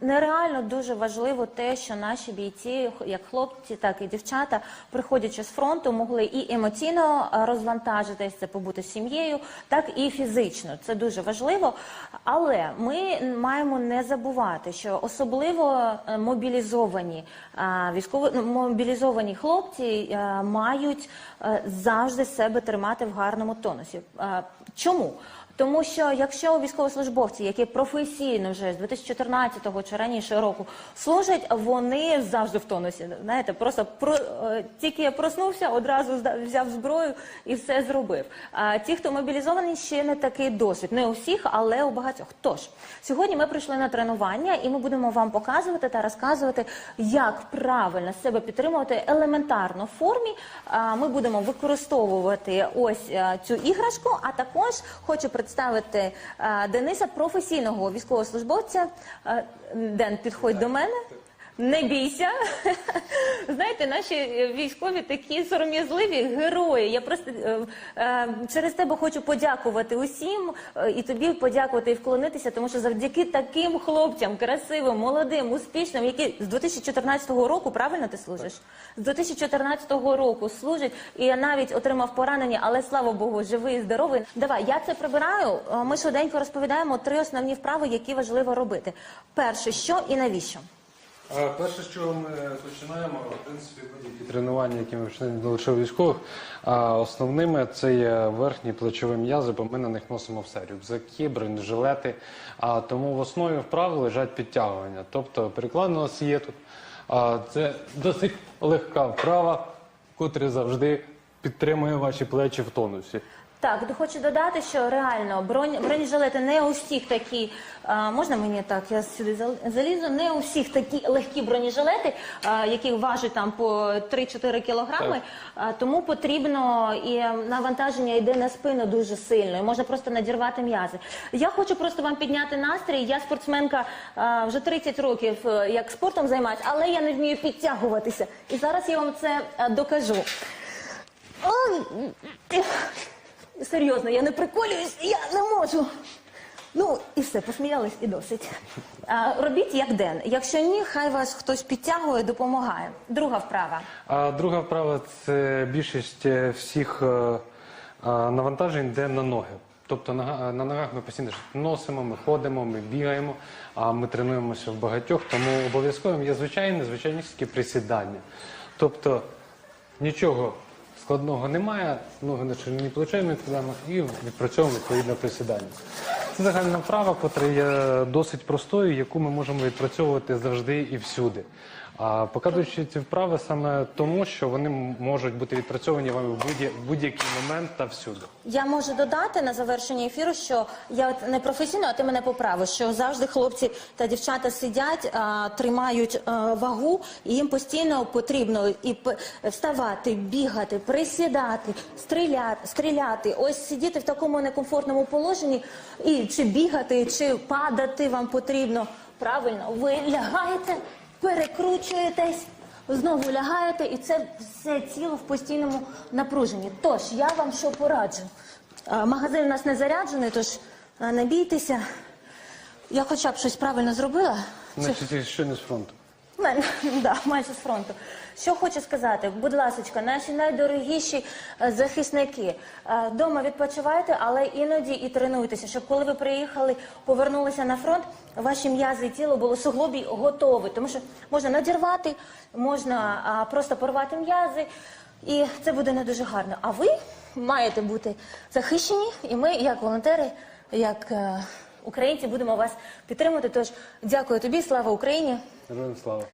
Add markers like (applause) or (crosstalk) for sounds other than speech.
Нереально дуже важливо те, що наші бійці, як хлопці, так і дівчата, приходячи з фронту, могли і емоційно е, розвантажитись, це побути сім'єю, так і фізично. Це дуже важливо. Але ми маємо не забувати, що особливо е, мобілізовані е, військово ну, мобілізовані хлопці мають завжди себе тримати в гарному тонусі. Чому? Тому що якщо військовослужбовці, які професійно вже з 2014-го чи раніше року служать, вони завжди в тонусі. Знаєте, просто про е, тільки я проснувся, одразу взяв зброю і все зробив. А ті, хто мобілізований, ще не такий досвід. Не у всіх, але у багатьох. Тож сьогодні ми прийшли на тренування, і ми будемо вам показувати та розказувати, як правильно себе підтримувати елементарно в формі. Ми будемо використовувати ось е, цю іграшку, а також хочу представити е, Дениса, професійного військовослужбовця. Ден, підходь до мене. Не бійся. (laughs) Знаєте, наші е, військові такі сором'язливі герої. Я просто е, е, через тебе хочу подякувати усім е, і тобі подякувати і вклонитися, тому що завдяки таким хлопцям, красивим, молодим, успішним, які з 2014 року правильно ти служиш? З 2014 року служить і я навіть отримав поранення, але слава Богу, живий і здоровий. Давай, я це прибираю. Ми швиденько розповідаємо три основні вправи, які важливо робити. Перше, що і навіщо. Перше, з чого ми починаємо, в принципі, будь-які тренування, які ми починаємо не лише військових, основними це є верхні плечові м'язи, бо ми на них носимо все рюкзаки, бронежилети. А тому в основі вправ лежать підтягування. Тобто переклад у нас є тут. А, це досить легка вправа, котрі завжди підтримує ваші плечі в тонусі. Так, хочу додати, що реально бронь, бронежилети не у всіх такі, а, можна мені так, я сюди залізу, не у всіх такі легкі бронежилети, а, які важать там по 3-4 кілограми, а, тому потрібно і е, навантаження йде на спину дуже сильно, і можна просто надірвати м'язи. Я хочу просто вам підняти настрій, я спортсменка а, вже 30 років е, як спортом займаюся, але я не вмію підтягуватися. І зараз я вам це е, докажу. Серйозно, я не приколююсь, я не можу. Ну, і все, посміялись і досить. А, робіть як Ден. Якщо ні, хай вас хтось підтягує, допомагає. Друга вправа. А друга вправа це більшість е, всіх е, е, навантажень йде на ноги. Тобто на, на ногах ми постійно носимо, ми ходимо, ми бігаємо, а ми тренуємося в багатьох, тому обов'язковим є звичайне, звичайнісіньке присідання. Тобто нічого складного немає, ноги на ширині плечей ми відкладаємо і відпрацьовуємо відповідно присідання. Це загальна вправа, яка є досить простою, яку ми можемо відпрацьовувати завжди і всюди. А показуючи ці вправи саме тому, що вони можуть бути відпрацьовані вами в будь- в будь-який момент та всюди. Я можу додати на завершення ефіру, що я не професійно, а ти мене поправиш, що завжди хлопці та дівчата сидять, а, тримають а, вагу, і їм постійно потрібно і п- вставати, бігати, присідати, стріляти, стріляти. Ось сидіти в такому некомфортному положенні, і чи бігати, чи падати вам потрібно. Правильно, ви лягаєте, перекручуєтесь. Знову лягаєте, і це все тіло в постійному напруженні. Тож я вам що пораджу. Магазин у нас не заряджений, тож не бійтеся. Я хоча б щось правильно зробила. Значить, ще не з фронту. Мен- (laughs) Да, майже з фронту. Що хочу сказати, будь ласка, наші найдорогіші е, захисники, е, вдома відпочивайте, але іноді і тренуйтеся, щоб коли ви приїхали, повернулися на фронт, ваші м'язи і тіло було суглобі готові. Тому що можна надірвати, можна просто порвати м'язи, і це буде не дуже гарно. А ви маєте бути захищені, і ми, як волонтери, як е, українці, будемо вас підтримувати. Тож дякую тобі, слава Україні! Героям слава.